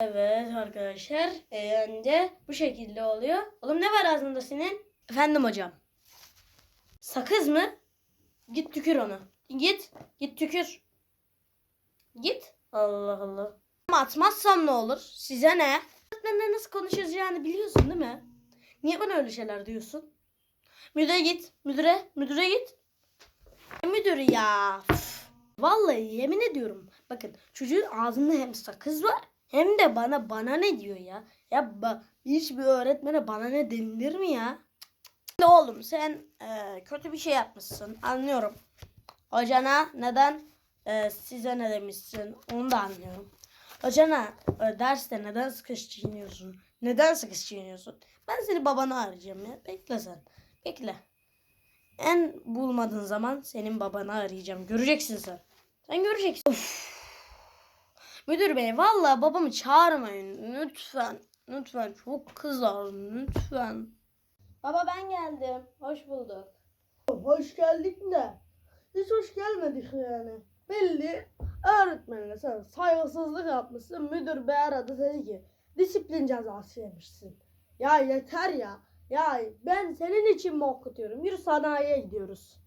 Evet arkadaşlar. Önce bu şekilde oluyor. Oğlum ne var ağzında senin? Efendim hocam. Sakız mı? Git tükür onu. Git. Git tükür. Git. Allah Allah. Ama atmazsam ne olur? Size ne? Öğretmenle nasıl konuşacağını biliyorsun değil mi? Niye bana öyle şeyler diyorsun? Müdüre git. Müdüre. Müdüre git. Müdürü ya? Vallahi yemin ediyorum. Bakın çocuğun ağzında hem sakız var hem de bana bana ne diyor ya? Ya ba- hiçbir öğretmene bana ne denilir mi ya? Cık. Oğlum sen e, kötü bir şey yapmışsın. Anlıyorum. Hocana neden e, size ne demişsin onu da anlıyorum. Hocana e, derste neden sıkış çiğniyorsun? Neden sıkış çiğniyorsun? Ben seni babana arayacağım ya. Bekle sen. Bekle. En bulmadığın zaman senin babanı arayacağım. Göreceksin sen. Sen göreceksin. Of. Müdür bey vallahi babamı çağırmayın. Lütfen. Lütfen çok kızar. Lütfen. Baba ben geldim. Hoş bulduk. Hoş geldik de. Hiç hoş gelmedik yani. Belli öğretmenine sen saygısızlık yapmışsın. Müdür bey aradı dedi ki disiplin cezası yemişsin. Ya yeter ya. Ya ben senin için mi okutuyorum? Yürü sanayiye gidiyoruz.